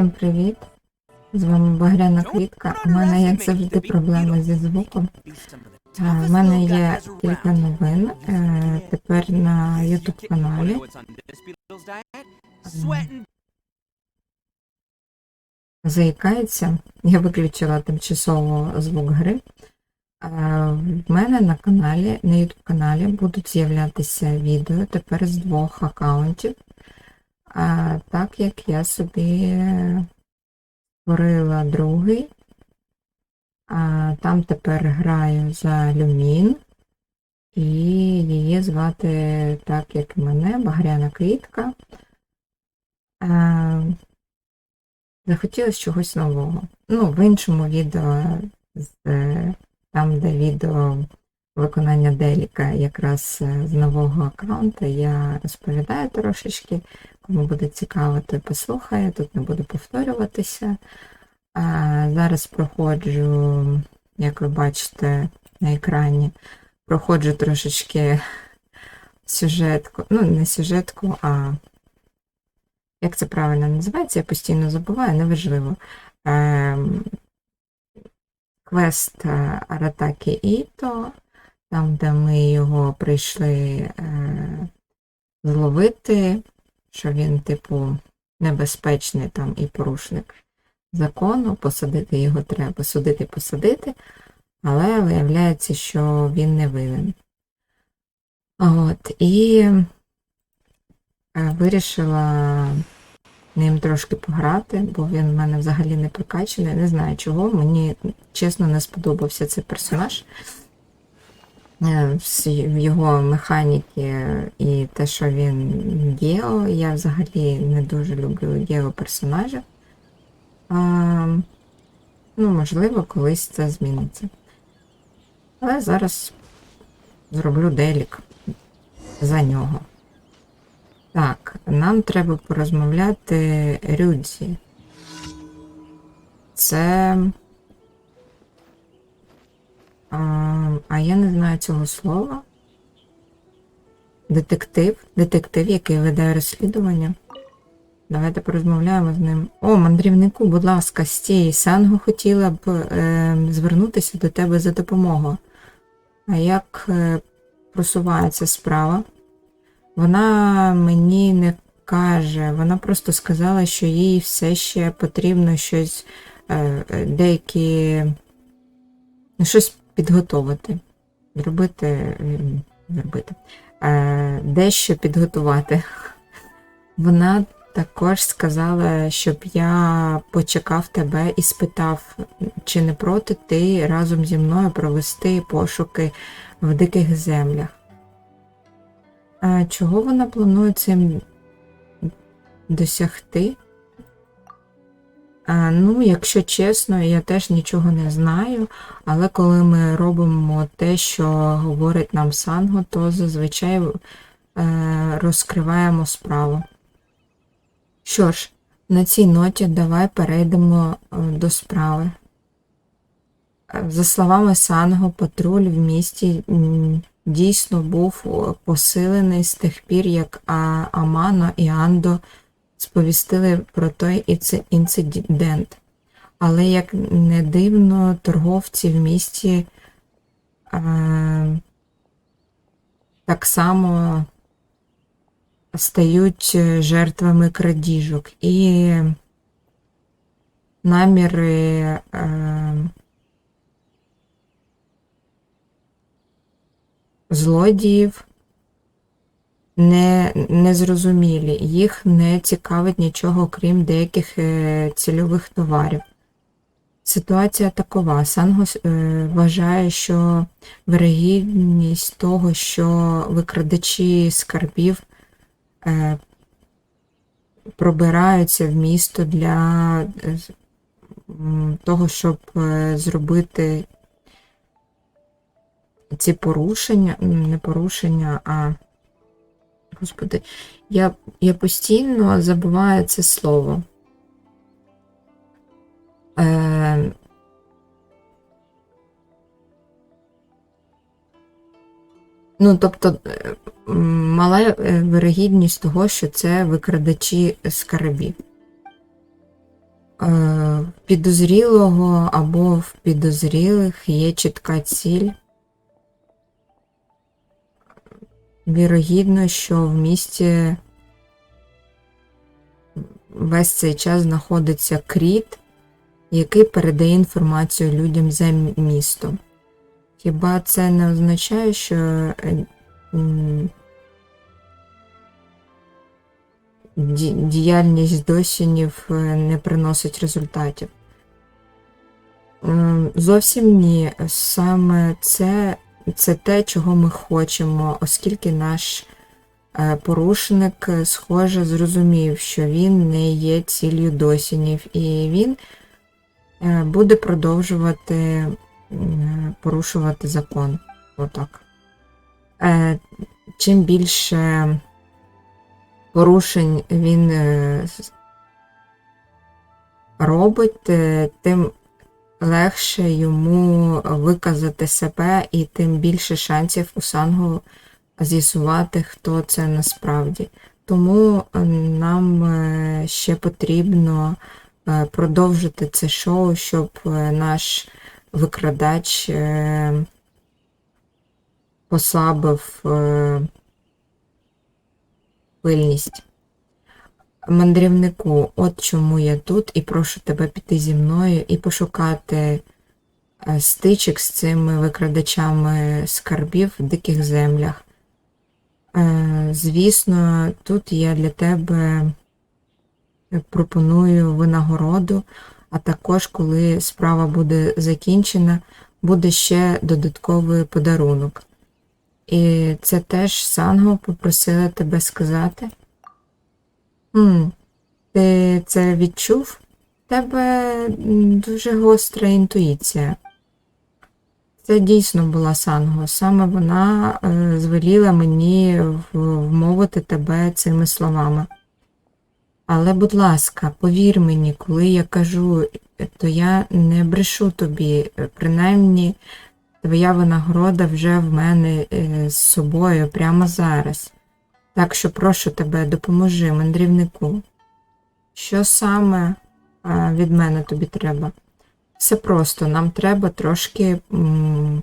Всім привіт! З вами Багряна Квітка. У мене, як завжди, проблеми зі звуком. У мене є кілька новин е, тепер на YouTube каналі. Заїкається. Я виключила тимчасово звук гри. В мене на каналі, на YouTube каналі будуть з'являтися відео тепер з двох аккаунтів. А, так як я собі створила другий, а, там тепер граю за Люмін, і її звати так, як мене, Багряна Квітка. А, захотілося чогось нового. Ну, в іншому відео, там, де відео виконання Деліка якраз е, з нового аккаунту, я розповідаю трошечки. Кому буде цікаво, той послухає, тут не буду повторюватися. А зараз проходжу, як ви бачите на екрані, проходжу трошечки сюжетку, ну, не сюжетку, а як це правильно називається, я постійно забуваю, неважливо. Ем, Квест е, Аратакі Іто, там, де ми його прийшли е, зловити що він, типу, небезпечний там і порушник закону, посадити його треба, судити, посадити, але виявляється, що він не винен. От, і е, вирішила ним трошки пограти, бо він в мене взагалі не прокачаний. Не знаю чого. Мені чесно не сподобався цей персонаж. Е, його механіки і те, що він гео, я взагалі не дуже люблю гео персонажів. А, ну, можливо, колись це зміниться. Але зараз зроблю делік за нього. Так, нам треба порозмовляти Рюдзі. Це. А, а я не знаю цього слова. Детектив. Детектив, який веде розслідування. Давайте порозмовляємо з ним. О, мандрівнику, будь ласка, стій. Санго хотіла б е, звернутися до тебе за допомогою. А як е, просувається справа? Вона мені не каже, вона просто сказала, що їй все ще потрібно щось, е, е, деякі, ну, щось підготовити. Зробити, зробити. Е, дещо підготувати. Вона також сказала, щоб я почекав тебе і спитав, чи не проти ти разом зі мною провести пошуки в диких землях. Чого вона планує цим досягти? Ну, якщо чесно, я теж нічого не знаю, але коли ми робимо те, що говорить нам Санго, то зазвичай е, розкриваємо справу. Що ж, на цій ноті давай перейдемо е, до справи. Е, За словами Санго, патруль в місті дійсно був посилений з тих пір, як Амано і Андо сповістили про той інцидент. Але, як не дивно, торговці в місті е, так само стають е, жертвами крадіжок. І наміри е, злодіїв не, незрозумілі. Їх не цікавить нічого, крім деяких е, цільових товарів. Ситуація такова. Санго е, вважає, що вирогідність того, що викрадачі скарбів е, пробираються в місто для того, щоб зробити ці порушення, не порушення, а Господи, я, я постійно забуваю це слово. Е, ну, тобто, е, мала е, вирогідність того, що це викрадачі скарбів. в підозрілого або в підозрілих є чітка ціль. Вірогідно, що в місті весь цей час знаходиться кріт, який передає інформацію людям за м- містом. Хіба це не означає, що е, діяльність досінів е, не приносить результатів? Зовсім ні. Саме це, це те, чого ми хочемо, оскільки наш е, порушник, е, схоже, зрозумів, що він не є ціллю досінів, і він е, буде продовжувати порушувати закон. Отак. Чим більше порушень він робить, тим легше йому виказати себе, і тим більше шансів у Сангу з'ясувати, хто це насправді. Тому е, нам е, ще потрібно е, продовжити це шоу, щоб наш викрадач послабив пильність. Мандрівнику, от чому я тут, і прошу тебе піти зі мною і пошукати е, стичок з цими викрадачами скарбів в диких землях. Е, Звісно, тут я для тебе пропоную винагороду, а також, коли справа буде закінчена, буде ще додатковий подарунок. І це теж Санго попросила тебе сказати. М, ти це відчув? Тебе дуже гостра інтуїція. Це дійсно була Санго. Саме вона е, звеліла мені вмовити тебе цими словами. Але, будь ласка, повір мені, коли я кажу, то я не брешу тобі. Принаймні, твоя винагорода вже в мене е, з собою прямо зараз. Так що прошу тебе, допоможи мандрівнику. Що саме е, від мене тобі треба? Все просто, нам треба трошки м,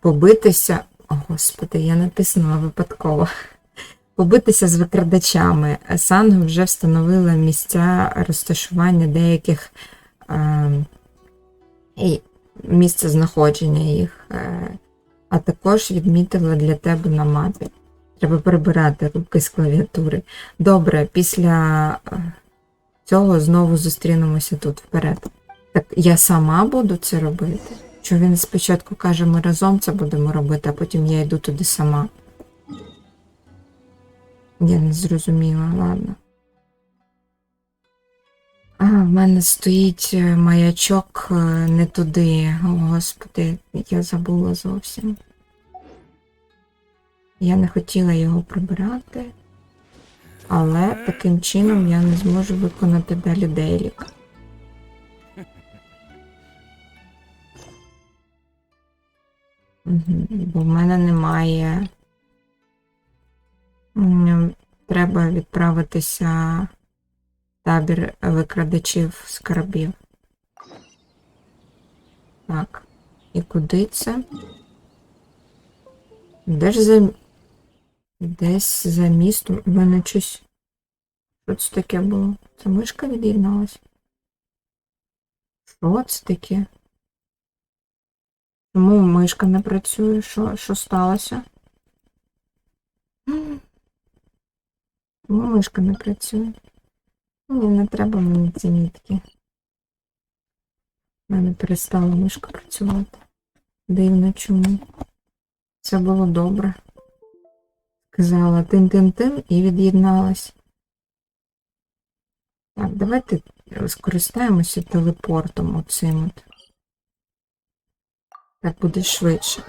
побитися. О, Господи, я натиснула випадково. Побитися з викрадачами. Санго вже встановила місця розташування деяких е, і місце знаходження їх, е, а також відмітила для тебе на мапі. Треба прибирати руки з клавіатури. Добре, після е, цього знову зустрінемося тут вперед. Так я сама буду це робити? Що він спочатку каже, ми разом це будемо робити, а потім я йду туди сама. Я не зрозуміла, ладно. А, в мене стоїть е, маячок е, не туди. О, Господи, я забула зовсім. Я не хотіла його прибирати, але таким чином я не зможу виконати далі дейлік. Мгм, Бо в мене немає. Треба відправитися в табір викрадачів скарбів. Так. І куди це? Де ж за. Десь за містом. У мене щось. Що це таке було? Це мишка від'єдналась? Що це таке? Чому мишка не працює? Що, що сталося? Чому мишка не працює? Ні, не треба мені ці мітки. У мене перестала мишка працювати. Дивно чому. Це було добре. Сказала тин-тин-тин і від'єдналась. Так, давайте скористаємося телепортом оцим от. Так буде швидше.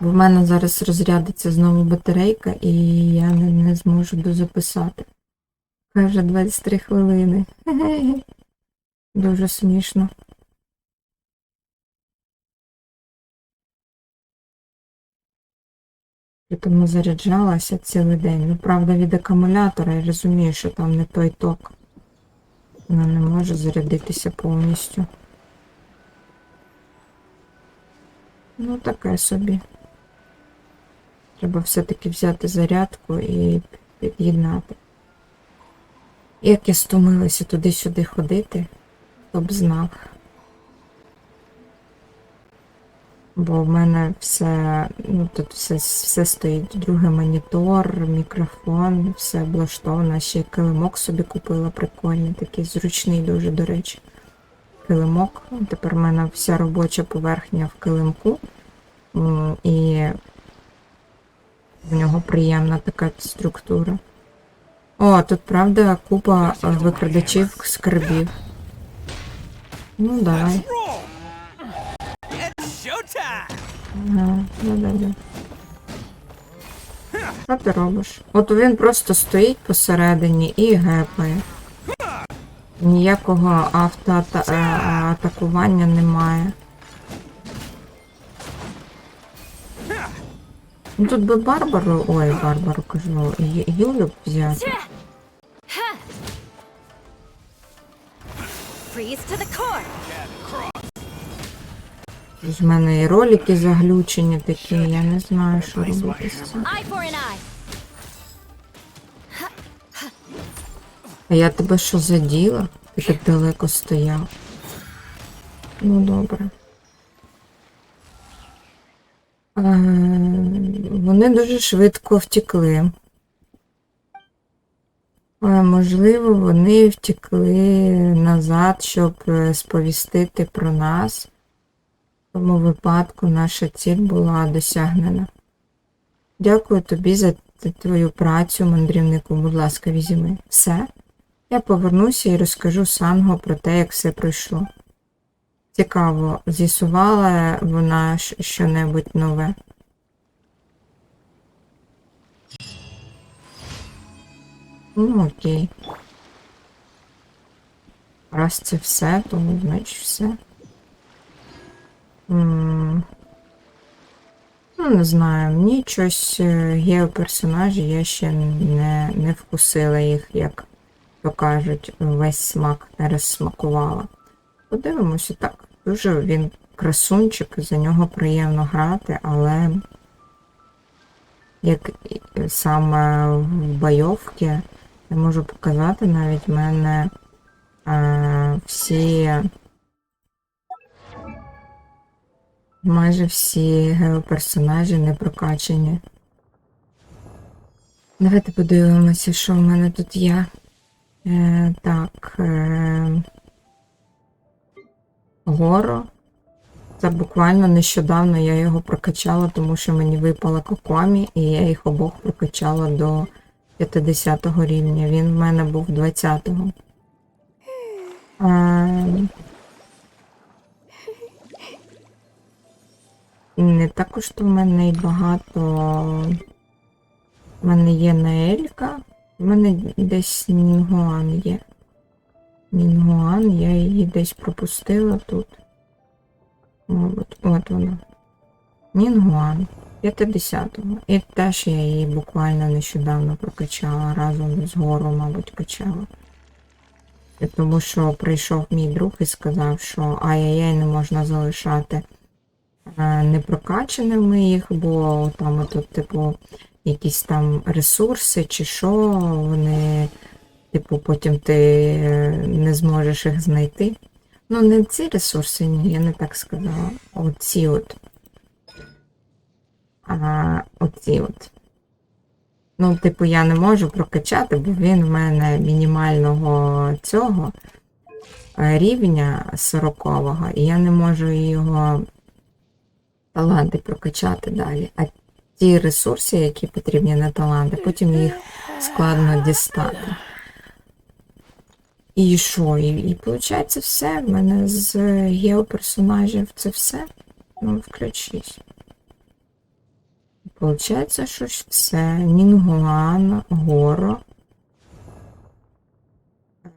Бо в мене зараз розрядиться знову батарейка, і я не, не зможу дозаписати. Каже 23 хвилини. Хе-хе. Дуже смішно. Я тому заряджалася цілий день. Ну, правда, від акумулятора я розумію, що там не той ток. Вона не може зарядитися повністю. Ну, таке собі. Треба все-таки взяти зарядку і під'єднати. Як я стомилася туди-сюди ходити, хто б знав. Бо в мене все, ну тут все, все стоїть, другий монітор, мікрофон, все облаштовано. Ще й килимок собі купила прикольний, такий зручний дуже, до речі. Килимок. Тепер в мене вся робоча поверхня в килимку. І в нього приємна така структура. О, тут правда купа викрадачів скарбів. Ну, давай. Ага, да, да. Що ти робиш? От він просто стоїть посередині і гепає. Ніякого автоатакування немає. Ну тут би Барбару, ой, Барбару кажу, Юлю б взяти. Freeze to the core. З мене і ролики заглючені такі, я не знаю, що робити з цим. А я тебе що заділа? Ти так далеко стояв. Ну добре. Е, Вони дуже швидко втекли. Е, Можливо, вони втекли назад, щоб е, сповістити про нас. Тому випадку наша ціль була досягнена. Дякую тобі за твою працю, мандрівнику. Будь ласка, візьми. Все. Я повернуся і розкажу Санго про те, як все пройшло. Цікаво, з'ясувала вона що-небудь нове. Ну, окей. Раз це все, то значить все. Ну, не знаю, мені щось е, геоперсонажі, я ще не, не вкусила їх, як то кажуть, весь смак не розсмакувала. Подивимося так. Дуже він красунчик, за нього приємно грати, але як саме в бойовки, я можу показати навіть в мене е, всі. Майже всі геоперсонажі не прокачані. Давайте подивимося, що в мене тут є. Е, так. Е, Горо. Це буквально нещодавно я його прокачала, тому що мені випала Кокомі, і я їх обох прокачала до 50 рівня. Він в мене був 20-го. Е, Не також то в мене і багато. У мене є Наелька. У мене десь Нінгуан є. Нінгуан, я її десь пропустила тут. Мабуть, от вона. Нінгуан. 50-го. І теж я її буквально нещодавно прокачала, разом з гору, мабуть, качала. Тому що прийшов мій друг і сказав, що ай-яй-яй не можна залишати е, непрокачаними їх, бо там тут, типу, якісь там ресурси чи що, вони, типу, потім ти е, не зможеш їх знайти. Ну, не ці ресурси, ні, я не так сказала. Оці от. А оці от. Ну, типу, я не можу прокачати, бо він в мене мінімального цього е, рівня 40-го, і я не можу його таланти прокачати далі. А ті ресурси, які потрібні на таланти, потім їх складно дістати. І що? І, і виходить все. В мене з геоперсонажів це все. Ну, включись. Получається, що все. Нінгуан, Горо.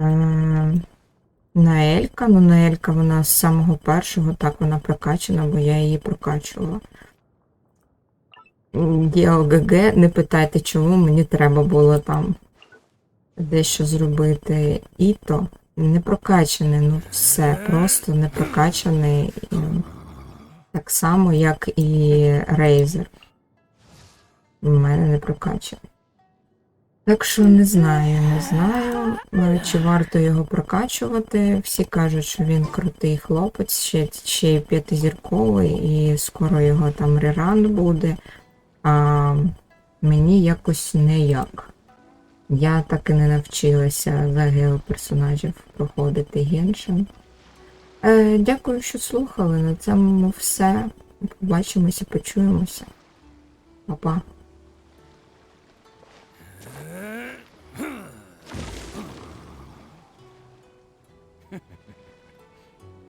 Е, Наелька. Ну, Наелька вона з самого першого, так вона прокачана, бо я її прокачувала. ГГ, не питайте, чому мені треба було там дещо зробити. Іто. не прокачаний, ну все, просто не прокачаний. Так само, як і Razer. У мене не прокачаний. Так що не знаю, не знаю, е, чи варто його прокачувати. Всі кажуть, що він крутий хлопець, ще, ще й п'ятизірковий, і скоро його там реран буде. А мені якось не як. Я так і не навчилася за геоперсонажів проходити Геншин. Е, дякую, що слухали. На цьому все. Побачимося, почуємося. Па-па.